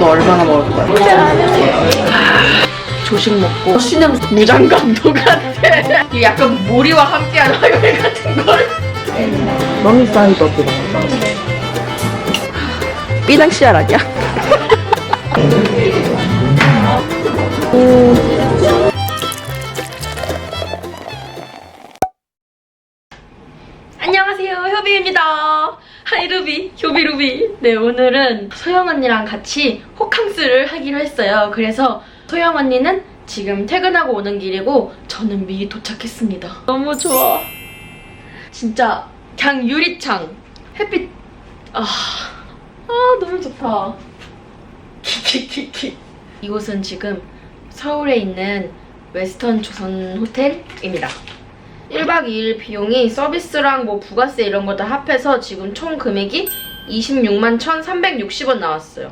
너 얼마나 먹을 거야? 조식 먹고 쉬는 무장감도 같아. 이게 약간 모리와 함께한 화요일 같은 걸. 너무 사이드 어떻게? 삐당 씨알 아니야? 안 네 오늘은 소영 언니랑 같이 호캉스를 하기로 했어요. 그래서 소영 언니는 지금 퇴근하고 오는 길이고 저는 미리 도착했습니다. 너무 좋아. 진짜 그냥 유리창 햇빛 아, 아 너무 좋다. 키키키키. 이곳은 지금 서울에 있는 웨스턴 조선 호텔입니다. 1박 2일 비용이 서비스랑 뭐 부가세 이런 거 다 합해서 지금 총 금액이 26만 1,360원 나왔어요.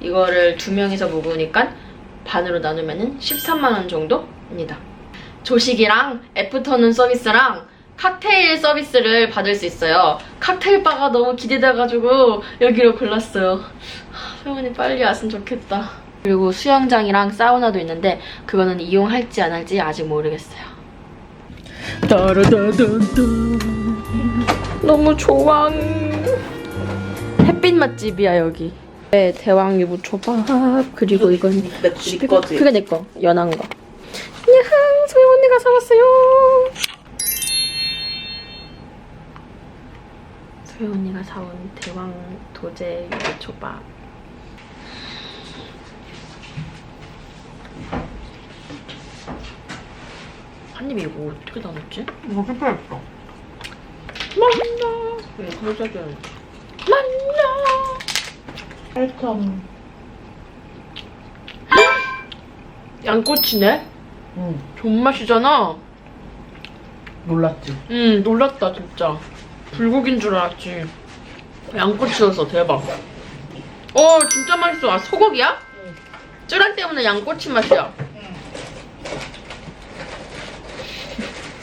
이거를 두 명이서 먹으니까 반으로 나누면은 13만 원 정도입니다. 조식이랑 애프터눈 서비스랑 칵테일 서비스를 받을 수 있어요. 칵테일 바가 너무 기대돼가지고 여기로 골랐어요. 하, 소영언니 빨리 왔으면 좋겠다. 그리고 수영장이랑 사우나도 있는데 그거는 이용할지 안 할지 아직 모르겠어요. 너무 좋아. 햇빛 맛집이야 여기. 네, 대왕 유부 초밥 그리고 이건 내, 네 거지? 그게 내 거. 연한 거. 야항 소영 언니가 사왔어요. 소영 언니가 사온 대왕 도제 유부 초밥. 한 입에 이거 어떻게 다 넣지? 이거 삐뚤었어. 맛나. 왜 살짝은 맛나. 살점. 양꼬치네? 응. 존맛이잖아. 놀랐지? 응, 놀랐다, 진짜. 불고기인 줄 알았지. 양꼬치였어, 대박. 어, 진짜 맛있어. 아, 소고기야? 쯔란 때문에 양꼬치 맛이야.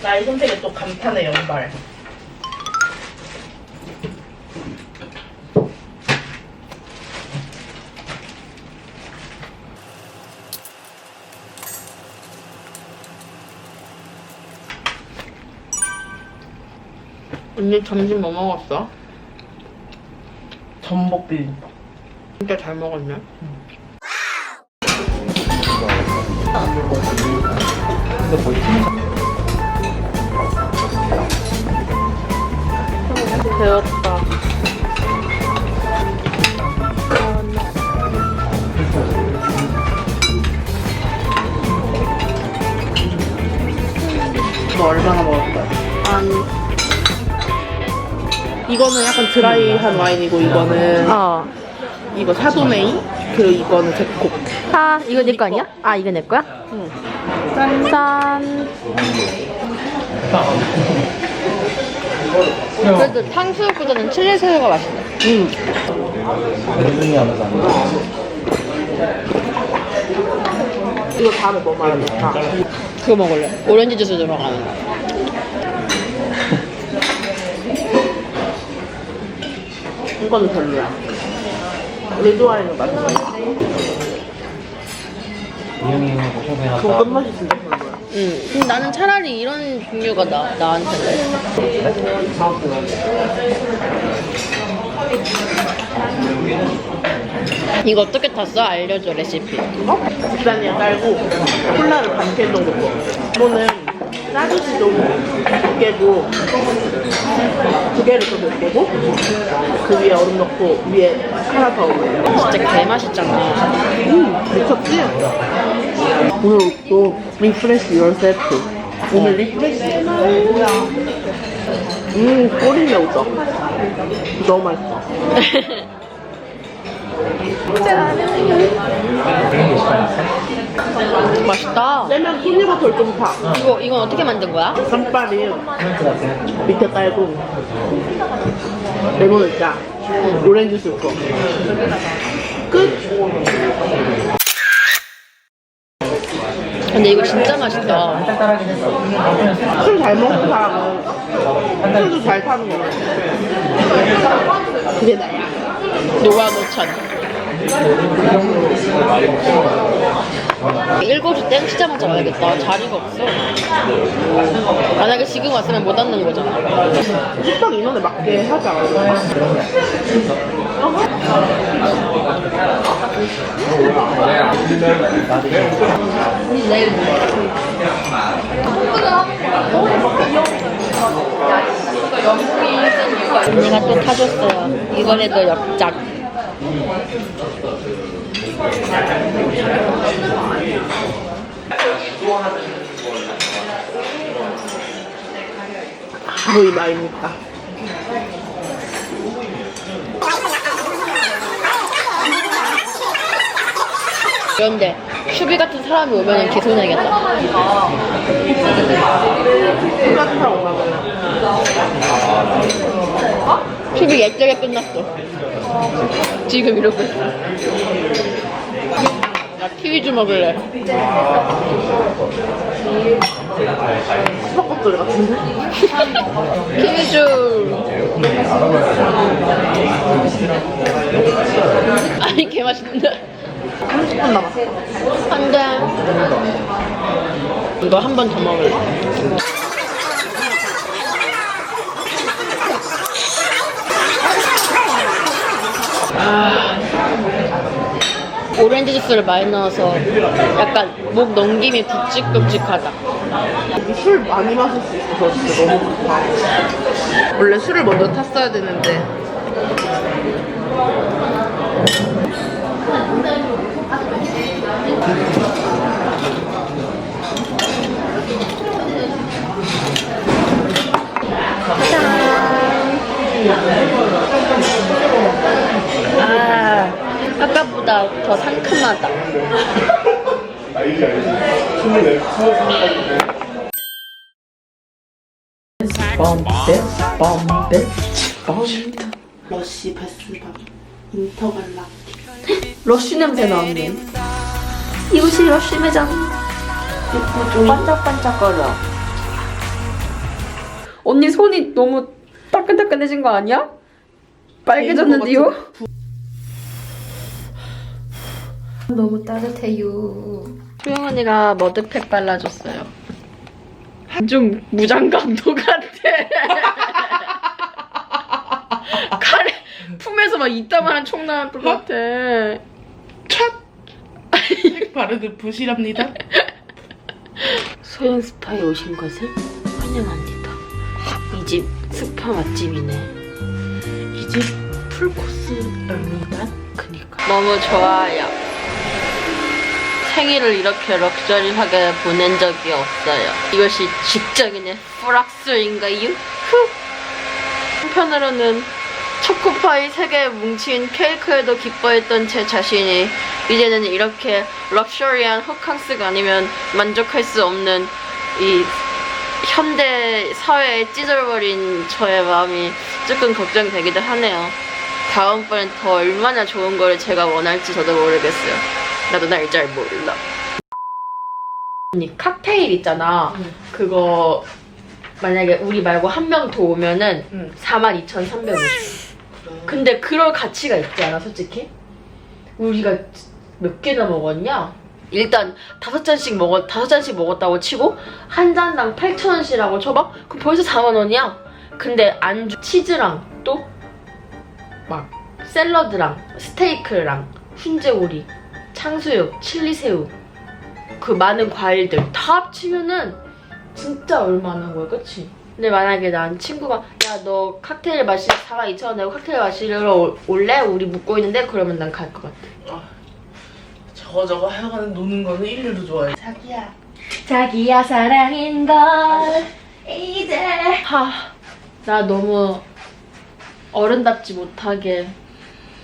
나의 선택에 또 감탄의 연발. 언니 점심 뭐 먹었어? 전복 비빔밥. 진짜 잘 먹었네. 배웠다. 이거는 약간 드라이한 와인이고 이거는 어. 이거 샤도네이 그리고 이거는 제콕. 아, 이거 내 거 아니야? 아, 이거 내 거야? 응. 짠. 그래도 탕수육보다는 칠리 새우가 맛있네. 응. 이거 다음에 뭐 말해볼까? 그거 먹을래. 오렌지 주스 들어가는 거. 이거는 별로야. 레드 와인은 맛있어. 그거 끝맛이 진짜 별로야. 응. 근데 나는 차라리 이런 종류가 나, 나한테는. 이거 어떻게 탔어? 알려줘, 레시피. 어? 국산이야 깔고 콜라를 반캔 정도 부어. 이거는 짜듯이 좀몇 개고 두 개를 더몇 개고 그 위에 얼음 넣고 위에 하나 더 올려. 진짜 개맛있잖아. 음 미쳤지? 오늘 또 리프레시 열 세트. 오늘 리프레시. 음 꼬리 매우죠? 너무 맛있어. 맛있다. 떼면 토니버터를 좀 타. 이거, 이건 어떻게 만든 거야? 쌈발이 밑에 깔고 레몬을 짜 오렌지 넣고 끝 근데 이거 진짜 맛있다. 술 잘 먹는 사람은 술도 잘 타는 거야 그게 나야 노아 노천. 일곱 시땡 치자마자 와야겠다. 자리가 없어. 만약에 지금 왔으면 못 앉는 거잖아. 식당 인원에 맞게 않을까요? 언니가 또 타줬어요. 이번에도 역작. 바로 이 말입니까? 그런데 슈비 같은 사람이 오면 개소내겠다. 똑같은 사람 오라면 슈비 옛적에 끝났어. 지금 이러고 키위 좀 먹을래. 수박 껍질 같은데? 키위 좀. 아니 개 맛있는데. 30분 남았어. 안돼. 이거 한번 더 먹을래. 아, 오렌지 주스를 많이 넣어서 약간 목 넘김이 굵직굵직하다. 술 많이 마실 수 있어서 진짜 너무 좋다. 원래 술을 먼저 탔어야 되는데 아, 아까보다 더 상큼하다. 뻔데 뻔데 뻔데 러쉬 베스밤 인터갈라 러쉬 냄새 나는데. 이곳이 러쉬 매장. 반짝반짝거려. 언니 손이 너무 따끈따끈해진 거 아니야? 빨개졌는데요? 너무 따뜻해요. 소영 언니가 머드팩 발라줬어요. 좀 무장감도 같아. 칼에 품에서 막 이따만한 총 나올 것 같아. 책 바르듯 부실합니다 소연 스파에 오신 것을 환영합니다. 이 집 스파 맛집이네. 이 집 풀코스입니다 그니까. 너무 좋아요. 생일을 이렇게 럭셔리하게 보낸 적이 없어요. 이것이 직장인의 프락스인가요? 후. 한편으로는 초코파이 3개 뭉친 케이크에도 기뻐했던 제 자신이 이제는 이렇게 럭셔리한 호캉스가 아니면 만족할 수 없는 이 현대 사회에 찢어버린 저의 마음이 조금 걱정되기도 하네요. 다음번엔 더 얼마나 좋은 거를 제가 원할지 저도 모르겠어요. 나도 날 잘 몰라. 언니 칵테일 있잖아. 그거 만약에 우리 말고 한 명 더 오면은 응. 42,350. 근데 그럴 가치가 있지 않아, 솔직히? 우리가 몇 개나 먹었냐? 일단 다섯 잔씩 먹었 다섯 잔씩 먹었다고 치고 한 잔당 8,000원씩이라고 쳐봐. 그럼 벌써 4만 원이야. 근데 안주 치즈랑 또 막 샐러드랑 스테이크랑 훈제오리, 창수육, 칠리새우 그 많은 과일들 다 합치면은 진짜 얼마나 거야, 그치? 근데 만약에 난 친구가 야 너 칵테일 마시 4만 2천 원 내고 칵테일 마시러 올- 올래? 우리 묵고 있는데 그러면 난 갈 것 같아. 저거 저거 하여간 노는 거는 일류도 좋아해 자기야 자기야 사랑인 걸 이제 하나 너무 어른답지 못하게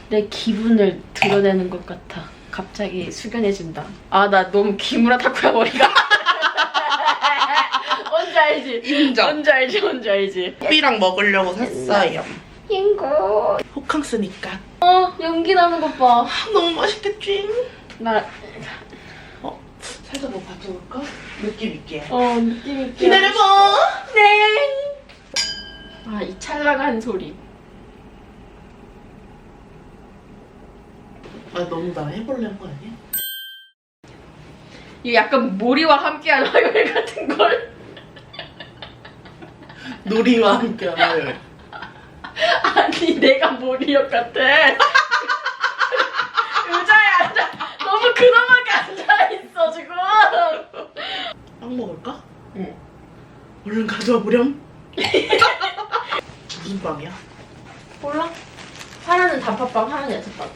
내 기분을 드러내는 것 같아 갑자기 숙연해진다. 아 나 너무 기무라 타쿠야 머리가. 뭔지 알지? 인정. 뭔지 알지? 뭔지 알지? 커피랑 먹으려고 샀어요. 잉고. 호캉스니까. 어 연기 나는 것 봐. 아, 너무 맛있겠지? 나 어? 살짝 뭐 받쳐볼까? 느낌 있게. 어, 느낌 있게. 기다려봐. 네. 아, 이 찰랑한 소리. 아 너무 나 해볼래 한 거 아니야? 이 약간 모리와 함께한 화요일 같은 걸. 놀이와 함께 하는 아니 내가 모리역 같아. 의자에 앉아 너무 그놈하게 앉아 있어 지금. 빵 먹을까? 응. 얼른 가져와 보렴 무슨 빵이야? 몰라? 하나는 단팥빵, 하나는 야채빵.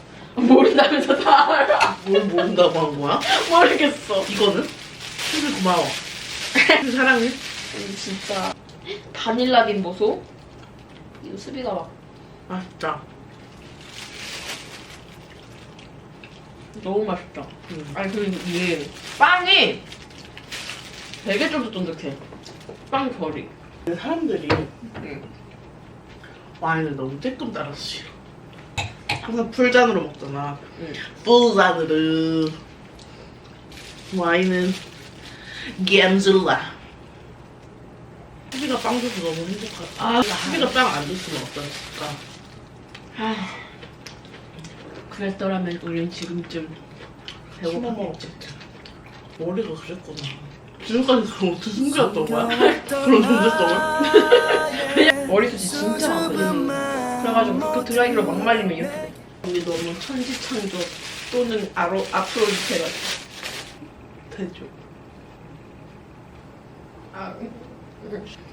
모른다면서 다 알아. 뭘 모른다고 한 거야? 모르겠어. 이거는? 선물 고마워 사랑해 아니, 진짜 바닐라 빈 보소. 이거 수비가 막 맛있다 너무 맛있다. 음. 아니 그리고 이게 빵이 되게 쫀득쫀득해. 빵 결이. 사람들이 응. 와인을 너무 쬐끔 따라서 싫어 항상 풀잔으로 먹잖아 응. 풀잔으로 와인은 갬줄라 수비가 빵 줘서 너무 행복하다 아. 수비가 빵 안 줬으면 어땠을까 아, 그랬더라면 우린 지금쯤 배고팠겠지. 머리가 그랬구나 지금까지 그럼 어떻게 숨겼던 거야? 그런 존재성을? 머리숱이 진짜 많거든. 그래가지고 그 드라이기로 막 말리면 이렇게 돼. 우리 너무 천지창조 또는 아로, 아프로디테가 대죠 아,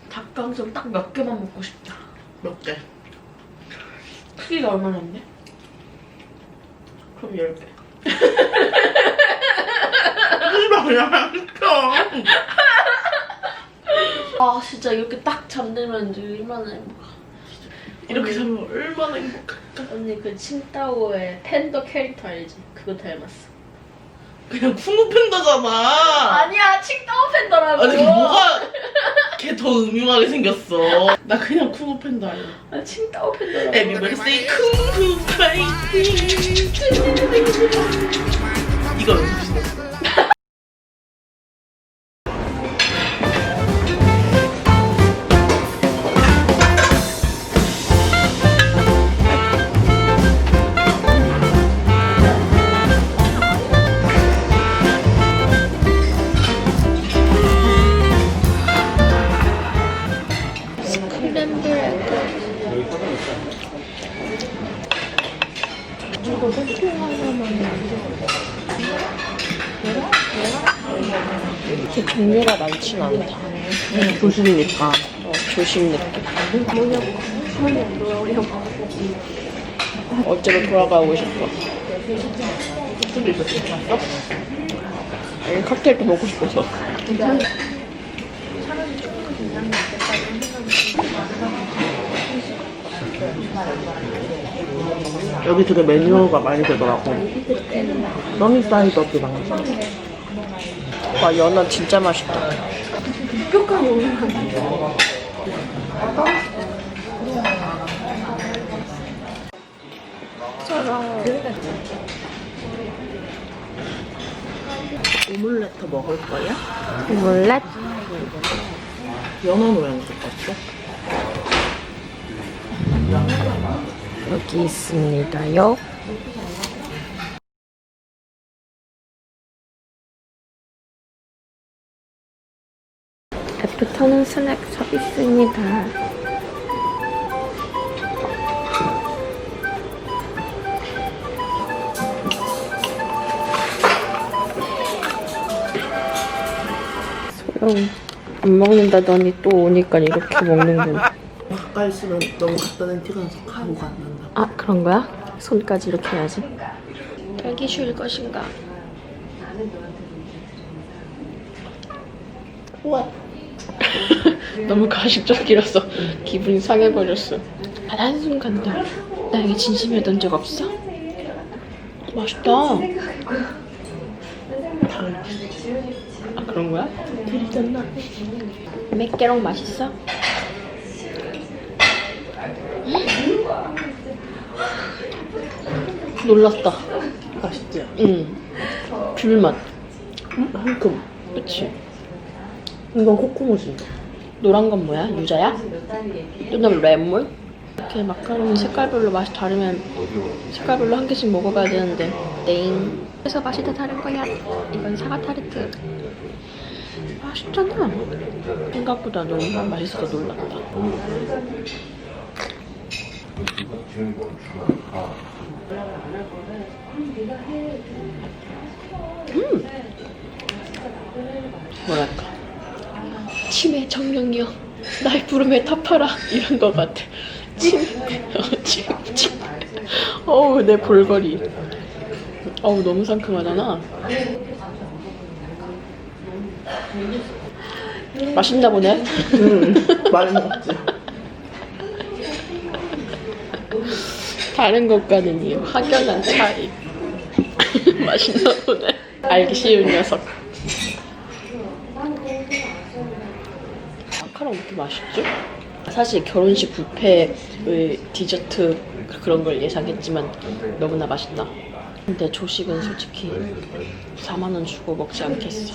닭강정 딱 몇 개만 먹고 싶다. 몇 개? 크기가 얼마나 돼? 그럼 10개. 하지마 그냥 시켜 아 진짜 이렇게 딱 잠들면 얼마나 행복하. 이렇게 살면 얼마나 행복할까 언니 그 칭따오의 팬더 캐릭터 알지? 그거 닮았어. 그냥 쿵우 팬더잖아 아니야 칭따오 팬더라고. 아니 뭐가 걔 더 음흉하게 생겼어 나 그냥 쿵우 팬더 아니야 아 칭따오 팬더라고. Everybody say 쿵후 파이팅 이거 연습시켰 이렇게 종류가 많진 않다. 조심이니까 어, 조심 느낌. 어째로 돌아가고 싶어? 아니, 칵테일도 먹고 싶어서. 여기 되게 메뉴가 많이 되더라고 써니사이드도 많고 와, 연어 진짜 맛있다. 오믈렛도 먹을 거야? 오믈렛? 연어 모양 줬어 여기 있습니다요. 애프터는 스낵 서비스입니다. 소영 안 먹는다더니 또 오니까 이렇게 먹는구나. 가까이 있으면 너무 갖다 댄 티가 나서 안 난다 아 그런 거야? 손까지 이렇게 해야지. 딸기 쉴 것인가? 우와 너무 가식적이라서 기분이 상해버렸어. 아, 한순간도 나에게 진심이었던 적 없어? 맛있다. 아 그런 거야? 들이잖아 맥게롱 맛있어? 놀랐다. 맛있지? 응. 귤맛. 한큼 그치? 이건 코코넛인데 노란 건 뭐야? 유자야? 또는 레몬? 이렇게 마카롱이 색깔별로 맛이 다르면 색깔별로 한 개씩 먹어봐야 되는데 땡 그래서 맛이 다 다른 거야 이건 사과 타르트 맛있잖아 생각보다 너무 맛있어서 놀랐다 음 뭐랄까? 치매 정령이여 날 부름에 타파라. 이런 것 같아. 치매 어, 치매 어우 내 볼거리. 어우 너무 상큼하잖아. 맛있나 보네? 응, 많이 먹지. 다른 것과는 이 확연한 차이. 맛있나 보네. 알기 쉬운 녀석. 마카롱 왜 이렇게 맛있지? 사실 결혼식 뷔페의 디저트 그런 걸 예상했지만 너무나 맛있다. 근데 조식은 솔직히 4만 원 주고 먹지 않겠어.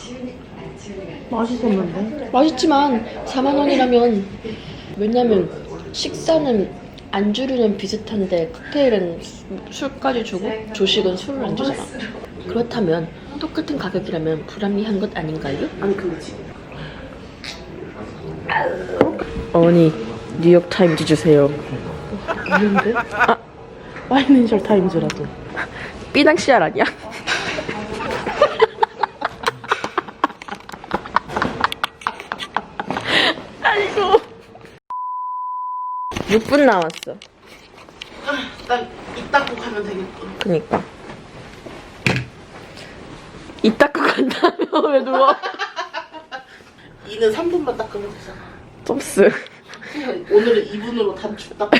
맛있었는데? 맛있지만 4만 원이라면 왜냐면 식사는 안주류는 비슷한데 칵테일은 수- 술까지 주고 조식은 술을 안 주잖아. 그렇다면 똑같은 가격이라면 불합리한 것 아닌가요? 아니, 그거지. 어머니 뉴욕 타임즈 주세요. 이런데? 아, 파이낸셜 타임즈라도. 삐낭시알 아니야? 아이고 6분 남았어. 난 이따 꼭 하면 되겠다. 그니까. 이 닦고 간다며 왜 누워? 이는 3분만 닦으면 되잖아. 점스. 오늘은 2분으로 단축 닦고.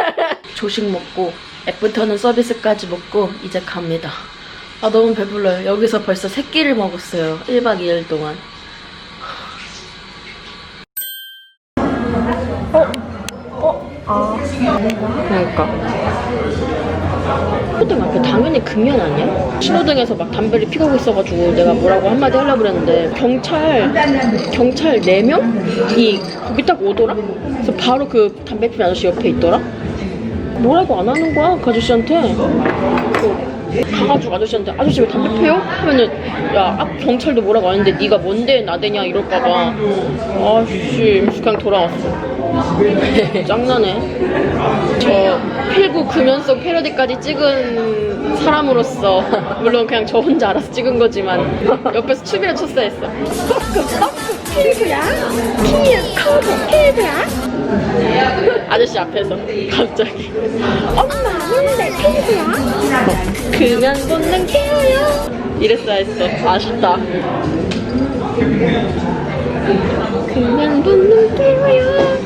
조식 먹고 애프터는 서비스까지 먹고 이제 갑니다. 아 너무 배불러요. 여기서 벌써 세 끼를 먹었어요. 1박 2일 동안. 금연 아니야? 신호등에서 막 담배를 피우고 있어가지고 내가 뭐라고 한마디 하려고 그랬는데 경찰 경찰 4명이 거기 딱 오더라? 그래서 바로 그 담배 피는 아저씨 옆에 있더라? 뭐라고 안 하는 거야 그 아저씨한테 그 가가지고 아저씨한테 아저씨 왜 담배 피워? 하면은 야 아, 경찰도 뭐라고 안 했는데 네가 뭔데 나대냐? 이럴까봐. 아씨 그냥 돌아왔어. 짱나네. 저 필구 금연속 패러디까지 찍은 사람으로서 물론 그냥 저 혼자 알아서 찍은 거지만 옆에서 춤이라 췄어야 했어. 아저씨 앞에서 갑자기. 엄마는 내 피부야? 그면 본능 깨어요 이랬어야 했어. 아쉽다. 그면 본능 깨어요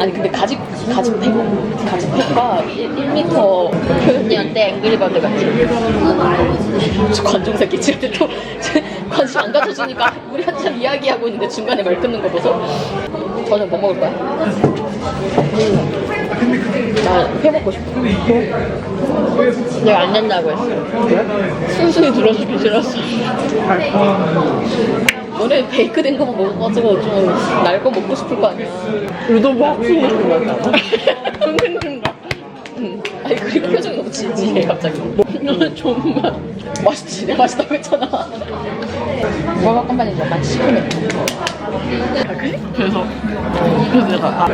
아니 근데 가직 팩 가직 팩과 1, 1m 표현이었는데 앵그리버드 같이 저 관종 새끼 지금 또 관심 안 가져주니까 우리 한참 이야기하고 있는데 중간에 말 끊는 거 보소. 저녁 뭐 먹을 거야? 나회 먹고 싶어. 내가 안 된다고 했어. 순순히 들어주기 싫었어 오늘 베이크된 거만 먹어가지고 좀 날 거 먹고 싶을 거 아니야. 너무 학생 음, 음, 음. 아니 그리고 표정 너무 진지해 갑자기. 너는 정말 맛있지. 내 맛있다 했잖아. 뭐가 깜빡이 좀 맛이 시큼해. 그래서 그래서 내가 아.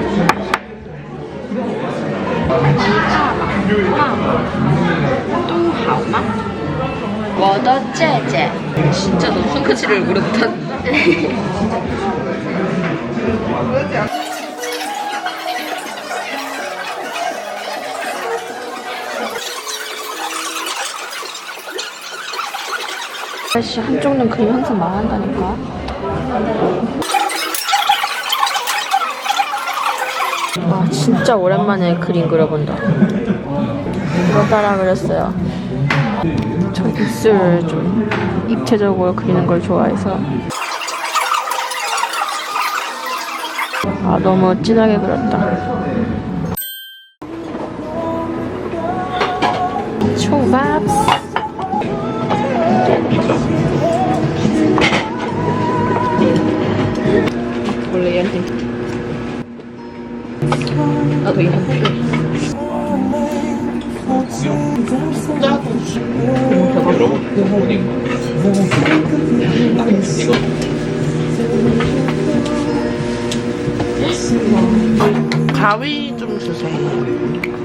와, 나 째째. 진짜 너 손끝이를 무릎 탓. 아씨 한쪽 눈 그림 항상 망한다니까. 아 진짜 오랜만에 그림 그려본다. 이거 따라 그렸어요. 전 입술을 좀 입체적으로 그리는 걸 좋아해서 아 너무 진하게 그렸다. 초밥 원래 얘한테. 나도 필요해. 여러분 이거 가위 좀 주세요.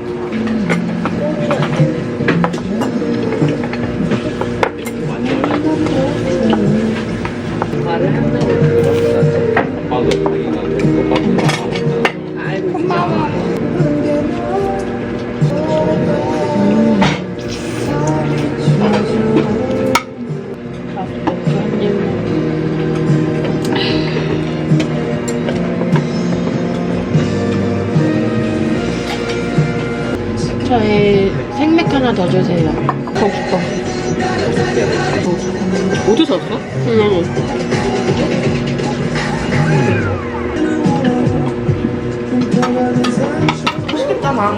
더 주세요. 더 싶어. 어디 샀어? 응. 맛있겠잖아.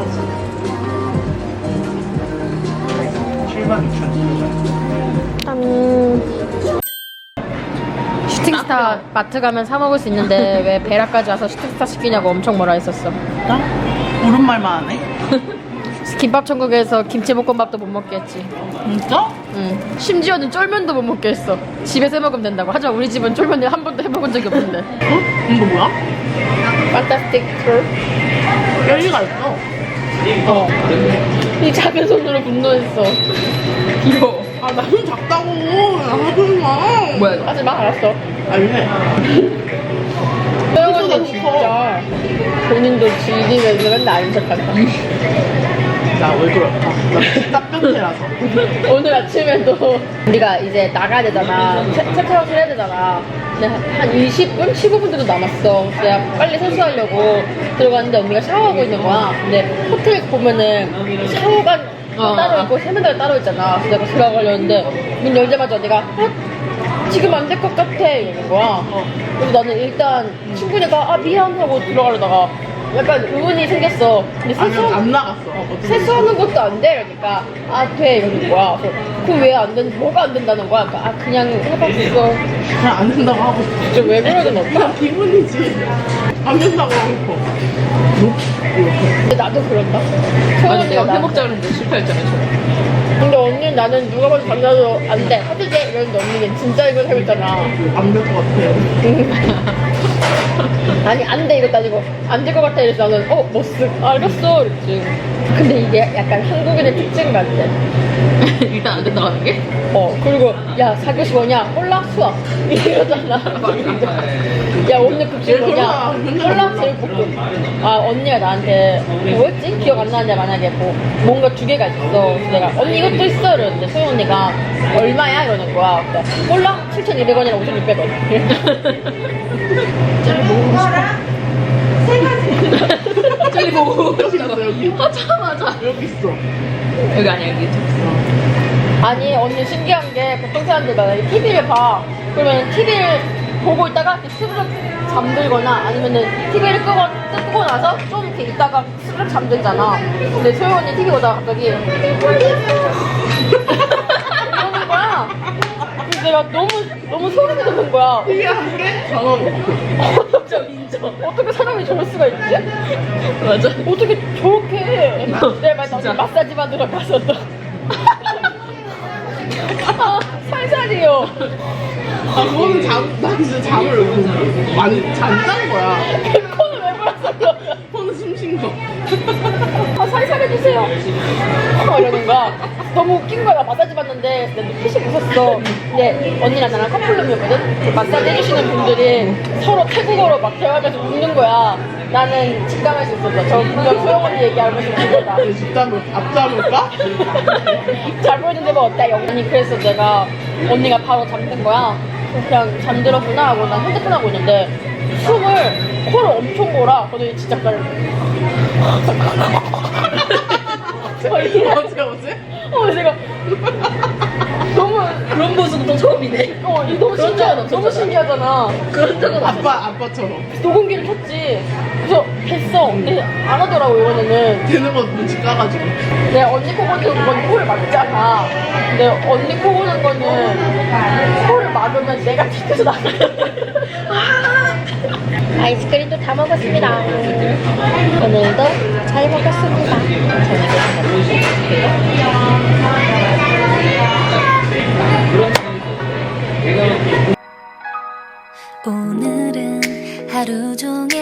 7만 2천 슈팅스타 마트 가면 사 먹을 수 있는데 왜 베라까지 와서 슈팅스타 시키냐고 엄청 뭐라 했었어. 나? 옳은 말만 하네. 김밥 천국에서 김치볶음밥도 못 먹겠지. 진짜? 응. 심지어는 쫄면도 못 먹게 했어. 집에서 해 먹으면 된다고. 하지만 우리 집은 쫄면을 한 번도 해 먹은 적이 없는데. 어? 이거 뭐야? 판타스틱 롤? 열리가 있어. 어. 이 작은 손으로 분노했어. 귀여워. 아, 나 손 작다고. 하지 마. 뭐야? 하지 마, 알았어. 알래. 소영언니 진짜 본인도 즐기면서 맨날 아닌 척 한다. 나왜 그럴까? 나 딱변태라서. 오늘 아침에도 우리가 이제 나가야 되잖아. 체- 체크아웃을 해야 되잖아. 근데 한- 한 20분? 15분 정도 남았어. 그래서 내가 빨리 세수하려고 들어갔는데 언니가 샤워하고 있는 거야. 근데 호텔 보면은 샤워가 따로 있고 세면대가 따로 있잖아. 그래서 내가 들어가려는데 문 열자마자 언니가 어? 지금 안 될 것 같아 이러는 거야. 그래서 나는 일단 친구니까 아 미안 하고 들어가려다가 약간 의문이 생겼어. 근데 아니, 세수 안 나갔어. 어떻게 세수하는 것도 안 돼. 그러니까 아 돼 이러는 거야. 그래서 그거 왜안 된? 뭐가 안 된다는 거야? 그러니까 아 그냥 해봤어. 그냥 안 된다고 하고 싶어. 진짜 왜 그러는? 그냥 기분이지. 안 된다고 하고 싶어. 근데 나도 그런다. 아니 내가 해먹자는데 실패했잖아, 근데 언니는 나는 누가 봐도 장난도 안 돼. 하도 돼 이러는데 언니는 진짜 이걸 하고 있잖아. 안될 것 같아. 아니 안 돼 이것도 아니고 안 될 것 같아 이래서 나는 어 머쓱 알겠어 이랬지. 근데 이게 약간 한국인의 특징 같아. 일단 안 된다고 하는 게? 어 그리고 야 사교시 뭐냐 홀라 수학 이러잖아 야 오늘 급식 얘 뭐냐 홀라 몰라. 제육볶음 아 언니가 나한테 뭐였지? 기억 안 나는데 만약에 뭐 뭔가 두 개가 있어. 그래서 내가 언니 이것도 있어. 이러는데 소영 언니가 얼마야? 이러는 거야. 근데 홀라? 7,200원이랑 5,600원. 저기 보고. 여기 있어, 여기. 있어. 여기 아니야, 여기. 아니 언니 신기한 게 보통 사람들 만약에 TV를 봐. 그러면 TV를 보고 있다가 이렇게 스르륵 잠들거나 아니면은 TV를 끄고, 끄고 나서 좀 이렇게 있다가 스르륵 잠들잖아 근데 소영 언니 TV 보다가 갑자기 이러는 거야 그래서 내가 너무 너무 소름이 돋는 거야 이게 한 개? 경험. 진짜 인정 어떻게 사람이 저럴 수가 있지? 맞아. 어떻게 저렇게 막 언니 마사지 받으러 또 아, 살살이요 아, 그거는 잠, 나 진짜 잠을 많이 잔짠 거야. 코는 왜 불었어? 손은 숨쉰 거. 아, 살살해주세요. 어, 이러는 거야. 너무 웃긴 거야. 마사지 받는데 내 눈빛이 웃었어. 근데 언니랑 나랑 커플룸이었거든? 그 마사지 해주시는 분들이 서로 태국어로 막 대화하면서 웃는 거야. 나는 직감할 수 있었어. 저 분명 소영 언니 얘기하면서 웃는 거다. 내 집담을, 앞담을 까? 잘 보이는데 뭐 어때? 아니 그래서 내가 언니가 바로 잠든 거야. 그냥 잠들었구나 하고 난 핸드폰 하고 있는데 숨을 코를 엄청 골아. 저도 진짜 잘. 어, 이래. 어제, 어제? 어, 제가 너무 그런 모습은 또 처음이네. 어, 이거 너무 그런 적은 신기하다. 없었잖아. 너무 신기하잖아. 그런 적은 없어. 아빠, 아빠처럼. 녹음기를 켰지. 그래서 됐어. 근데 안 하더라고 이번에는. 되는 거 눈치 까가지고. 내 언니 코 고는 건 코를 막잖아. 근데 언니 코 고는 거는 코를 막으면 내가 튀겨서 나가. 아이스크림도 다 먹었습니다. 오늘도 잘 먹었습니다. 오늘은 하루 종일